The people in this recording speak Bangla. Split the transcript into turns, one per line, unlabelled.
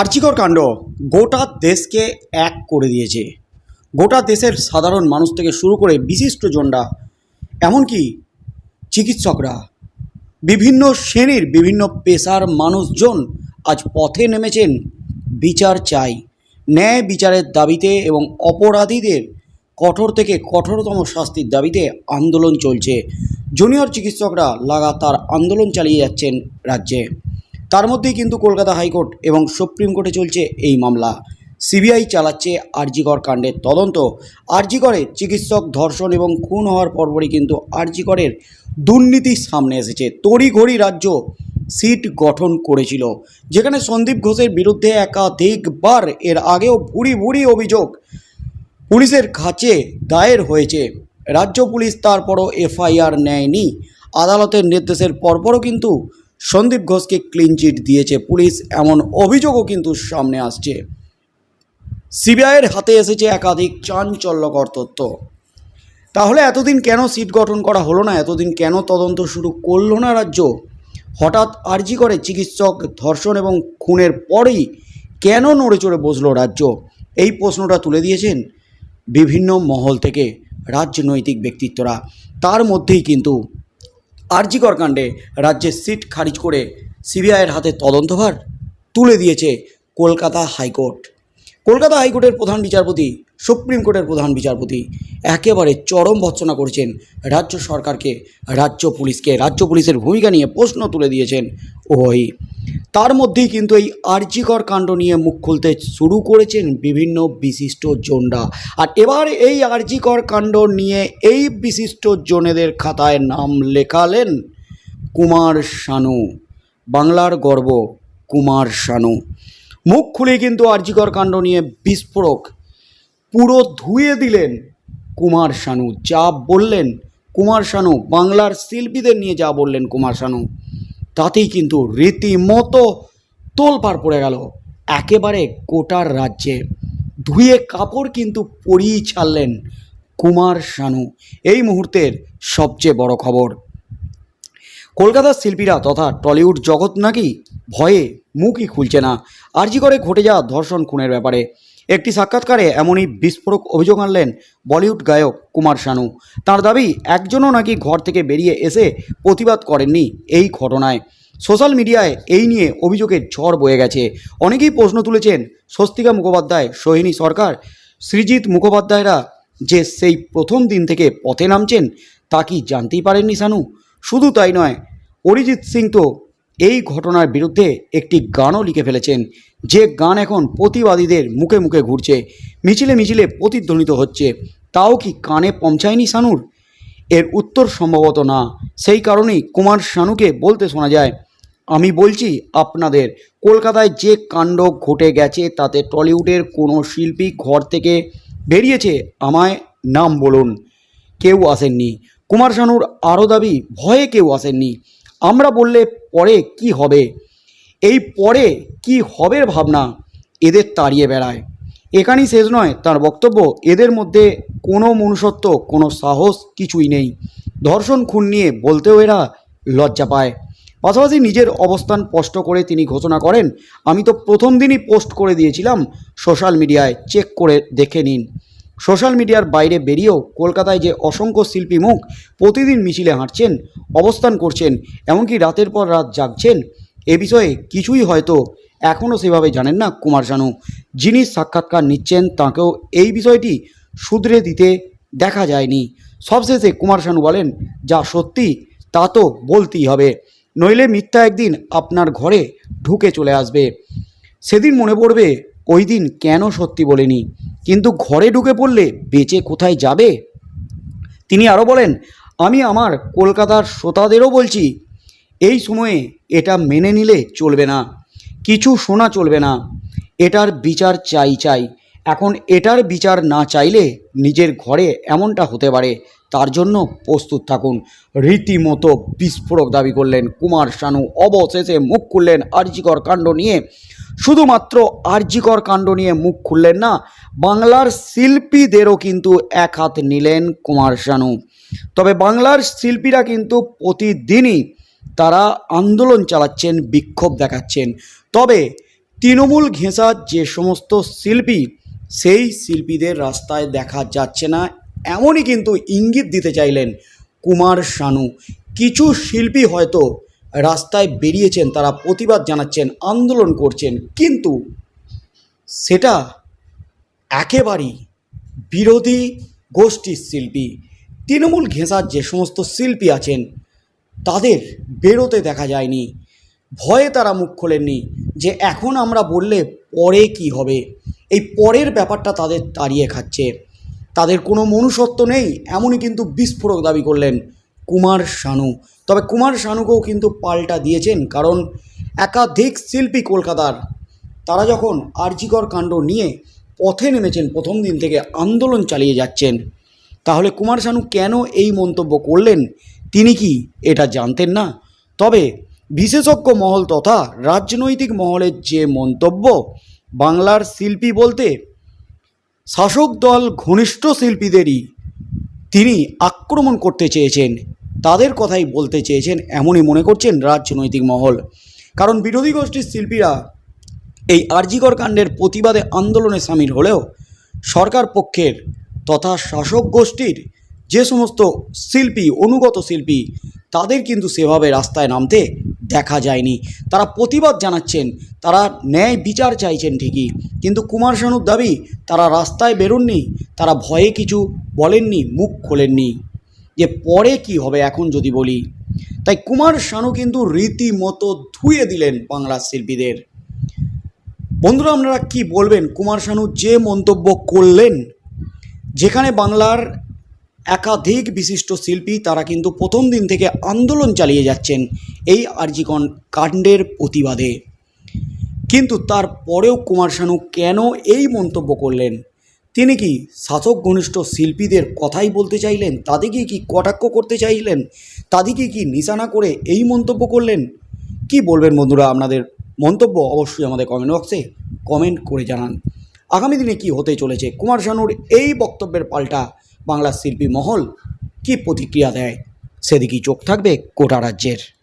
আর্চিকর কাণ্ড গোটা দেশকে এক করে দিয়েছে। গোটা দেশের সাধারণ মানুষ থেকে শুরু করে বিশিষ্ট জনরা, এমনকি চিকিৎসকরা, বিভিন্ন শ্রেণির বিভিন্ন পেশার মানুষজন আজ পথে নেমেছেন বিচার চাই, ন্যায় বিচারের দাবিতে এবং অপরাধীদের কঠোর থেকে কঠোরতম শাস্তির দাবিতে আন্দোলন চলছে। জুনিয়র চিকিৎসকরা লাগাতার আন্দোলন চালিয়ে যাচ্ছেন রাজ্যে। তার মধ্যেই কিন্তু কলকাতা হাইকোর্ট এবং সুপ্রিম কোর্টে চলছে এই মামলা। সিবিআই চালাচ্ছে আরজিকর কাণ্ডের তদন্ত। আরজিকরে চিকিৎসক ধর্ষণ এবং খুন হওয়ার পরপরই কিন্তু আরজিকরের দুর্নীতি সামনে এসেছে। তড়িঘড়ি রাজ্য সিট গঠন করেছিল, যেখানে সন্দীপ ঘোষের বিরুদ্ধে একাধিকবার এর আগেও ভুড়ি ভুড়ি অভিযোগ পুলিশের কাছে দায়ের হয়েছে। রাজ্য পুলিশ তারপরও এফআইআর নেয়নি। আদালতের নির্দেশের পরপরও কিন্তু সন্দীপ ঘোষকে ক্লিন চিট দিয়েছে পুলিশ, এমন অভিযোগও কিন্তু সামনে আসছে। সিবিআইয়ের হাতে এসেছে একাধিক চাঞ্চল্যকর তথ্য। তাহলে এতদিন কেন সিট গঠন করা হলো না? এতদিন কেন তদন্ত শুরু করল না রাজ্য? হঠাৎ আর্জি করে চিকিৎসক, ধর্ষণ এবং খুনের পরেই কেন নড়ে চড়ে বসল রাজ্য? এই প্রশ্নটা তুলে দিয়েছেন বিভিন্ন মহল থেকে রাজনৈতিক ব্যক্তিত্বরা। তার মধ্যেই কিন্তু আরজিকর কাণ্ডে রাজ্যের সিট খারিজ করে সিবিআইয়ের হাতে তদন্তভার তুলে দিয়েছে কলকাতা হাইকোর্ট। কলকাতা হাইকোর্টের প্রধান বিচারপতি সুপ্রিম কোর্টের প্রধান বিচারপতি একেবারে চরম ভৎসনা করেছেন। রাজ্য সরকারকে, রাজ্য পুলিশকে, রাজ্য পুলিশের ভূমিকা নিয়ে প্রশ্ন তুলে দিয়েছেন ওই। তার মধ্যেই কিন্তু এই আর্জিকর কাণ্ড নিয়ে মুখ খুলতে শুরু করেছেন বিভিন্ন বিশিষ্ট জনরা। আর এবার এই আর্জিকর কাণ্ড নিয়ে এই বিশিষ্ট জনেদের খাতায় নাম লেখালেন কুমার শানু। বাংলার গর্ব কুমার শানু। মুখ খুলে কিন্তু আর্জিকর কাণ্ড নিয়ে বিস্ফোরক পুরো ধুয়ে দিলেন। কুমার শানু যা বললেন, কুমার শানু বাংলার শিল্পীদের নিয়ে যা বললেন কুমার শানু, তাতেই কিন্তু রীতিমতো তোলপাড় পড়ে গেল একেবারে গোটার রাজ্যে। ধুয়ে কাপড় কিন্তু পরিয়েই ছাড়লেন কুমার শানু। এই মুহূর্তের সবচেয়ে বড় খবর, কলকাতার শিল্পীরা তথা টলিউড জগৎ নাকি ভয়ে মুখই খুলছে না। আরজি করে ঘটে যাওয়া ধর্ষণ খুনের ব্যাপারে একটি সাক্ষাৎকারে এমনই বিস্ফোরক অভিযোগ আনলেন বলিউড গায়ক কুমার শানু। তার দাবি, একজনও নাকি ঘর থেকে বেরিয়ে এসে প্রতিবাদ করেননি এই ঘটনায়। সোশ্যাল মিডিয়ায় এই নিয়ে অভিযোগের ঝড় বয়ে গেছে। অনেকেই প্রশ্ন তুলেছেন, স্বস্তিকা মুখোপাধ্যায়, সোহিনী সরকার সৃজিৎ মুখোপাধ্যায়রা যে সেই প্রথম দিন থেকে পথে নামছেন, তা কি জানতেই পারেননি শানু? শুধু তাই নয়, অরিজিৎ সিং তো এই ঘটনার বিরুদ্ধে একটি গানও লিখে ফেলেছেন। যে গান এখন প্রতিবাদীদের মুখে মুখে ঘুরছে, মিছিলে মিছিলে প্রতিধ্বনিত হচ্ছে, তাও কি কানে পৌঁছায়নি শানুর এর উত্তর সম্ভবত না। সেই কারণেই কুমার শানুকে বলতে শোনা যায়, আমি বলছি আপনাদের, কলকাতায় যে কাণ্ড ঘটে গেছে, তাতে টলিউডের কোনো শিল্পী ঘর থেকে বেরিয়েছে, আমায় নাম বলুন। কেউ আসেননি। কুমার শানুর আরও দাবি, ভয়ে কেউ আসেননি। আমরা বললে পরে কি হবে? এই পরে কি হবে ভাবনা এদের তাড়িয়ে বেড়ায়। এখানেই শেষ নয়, তার বক্তব্য এদের মধ্যে কোনো মনুষ্যত্ব, কোনো সাহস কিছুই নেই। ধর্ষণ, খুন নিয়ে বলতেও এরা লজ্জা পায়। পাশাপাশি নিজের অবস্থান স্পষ্ট করে তিনি ঘোষণা করেন, আমি তো প্রথম দিনই পোস্ট করে দিয়েছিলাম সোশ্যাল মিডিয়ায়, চেক করে দেখে নিন। সোশ্যাল মিডিয়ার বাইরে বেরিয়েও কলকাতায় যে অসংখ্য শিল্পী মুখ প্রতিদিন মিছিলে হাঁটছেন, অবস্থান করছেন, এমনকি রাতের পর রাত জাগছেন, এ বিষয়ে কিছুই হয়তো এখনও সেভাবে জানেন না কুমার শানু। যিনি সাক্ষাৎকার নিচ্ছেন, তাকেও এই বিষয়টি শুধরে দিতে দেখা যায়নি। সবশেষে কুমার শানু বলেন, যা সত্যি, তা তো বলতেই হবে। নইলে মিথ্যা একদিন আপনার ঘরে ঢুকে চলে আসবে। সেদিন মনে পড়বে ওই দিন কেন সত্যি বলেনি? কিন্তু ঘরে ঢুকে পড়লে বেঁচে কোথায় যাবে? তিনি আরও বলেন, আমি আমার কলকাতার শ্রোতাদেরও বলছি, এই সময়ে এটা মেনে নিলে চলবে না, কিছু শোনা চলবে না, এটার বিচার চাই চাই। এখন এটার বিচার না চাইলে নিজের ঘরে এমনটা হতে পারে, তার জন্য প্রস্তুত থাকুন। রীতিমতো বিস্ফোরক দাবি করলেন কুমার শানু। অবশেষে মুখ খুললেন আর্জিকর কাণ্ড নিয়ে। শুধুমাত্র আর্জিকর কাণ্ড নিয়ে মুখ খুললেন না, বাংলার শিল্পীদেরও কিন্তু এক হাত নিলেন কুমার শানু। তবে বাংলার শিল্পীরা কিন্তু প্রতিদিনই তারা আন্দোলন চালাচ্ছেন, বিক্ষোভ দেখাচ্ছেন। তবে তৃণমূল ঘেঁষার যে সমস্ত শিল্পী সেই শিল্পীদের রাস্তায় দেখা যাচ্ছে না। এমনই কিন্তু ইঙ্গিত দিতে চাইলেন কুমার শানু। কিছু শিল্পী হয়তো রাস্তায় বেরিয়েছেন, তারা প্রতিবাদ জানাচ্ছেন, আন্দোলন করছেন, কিন্তু সেটা একেবারেই বিরোধী গোষ্ঠীর শিল্পী। তৃণমূল ঘেঁষার যে সমস্ত শিল্পী আছেন, তাদের বেরোতে দেখা যায়নি। ভয়ে তারা মুখ খোলেননি যে এখন আমরা বললে পরে কি হবে। এই পরের ব্যাপারটা তাদের তাড়িয়ে খাচ্ছে। তাদের কোনো মনুষ্যত্ব নেই, এমনই কিন্তু বিস্ফোরক দাবি করলেন কুমার শানু। তবে কুমার শানুকেও কিন্তু পাল্টা দিয়েছেন, কারণ একাধিক শিল্পী কলকাতার, তারা যখন আরজিকর কাণ্ড নিয়ে পথে নেমেছেন, প্রথম দিন থেকে আন্দোলন চালিয়ে যাচ্ছেন, তাহলে কুমার শানু কেন এই মন্তব্য করলেন? তিনি কি এটা জানতেন না? তবে বিশেষজ্ঞ মহল তথা রাজনৈতিক মহলের যে মন্তব্য বাংলার শিল্পী বলতে শাসক দল ঘনিষ্ঠ শিল্পীদেরই তিনি আক্রমণ করতে চেয়েছেন, তাদের কথাই বলতে চেয়েছেন এমনই মনে করছেন রাজনৈতিক মহল। কারণ বিরোধী গোষ্ঠীর শিল্পীরা এই আরজিকর কাণ্ডের প্রতিবাদে আন্দোলনে সামিল হলেও সরকার পক্ষের তথা শাসক গোষ্ঠীর যে সমস্ত শিল্পী, অনুগত শিল্পী, তাদের কিন্তু সেভাবে রাস্তায় নামতে দেখা যায়নি। তারা প্রতিবাদ জানাচ্ছেন, তারা ন্যায় বিচার চাইছেন ঠিকই, কিন্তু কুমার শানুর দাবি, তারা রাস্তায় বেরোননি, তারা ভয়ে কিছু বলেননি, মুখ খোলেননি। যে পরে কি হবে এখন যদি বলি। তাই কুমার শানু কিন্তু রীতিমতো ধুয়ে দিলেন বাংলার শিল্পীদের। বন্ধুরা, আপনারা কি বলবেন? কুমার শানু যে মন্তব্য করলেন, যেখানে বাংলার একাধিক বিশিষ্ট শিল্পী তারা কিন্তু প্রথম দিন থেকে আন্দোলন চালিয়ে যাচ্ছেন এই আরজিকন কাণ্ডের প্রতিবাদে। কিন্তু তারপরেও কুমার শানু কেন এই মন্তব্য করলেন? তিনি কি শাসক ঘনিষ্ঠ শিল্পীদের কথাই বলতে চাইলেন? তাদেরকে কি কটাক্ষ করতে চাইলেন? তাদেরকে কি নিশানা করে এই মন্তব্য করলেন? কি বলবেন বন্ধুরা আপনাদের মন্তব্য? অবশ্যই আমাদের কমেন্ট বক্সে কমেন্ট করে জানান। আগামী দিনে কি হতে চলেছে? কুমার শানুর এই বক্তব্যের পাল্টা বাংলার শিল্পী মহল কি প্রতিক্রিয়া দেয়? সেদিকেই চোখ থাকবে গোটা রাজ্যের।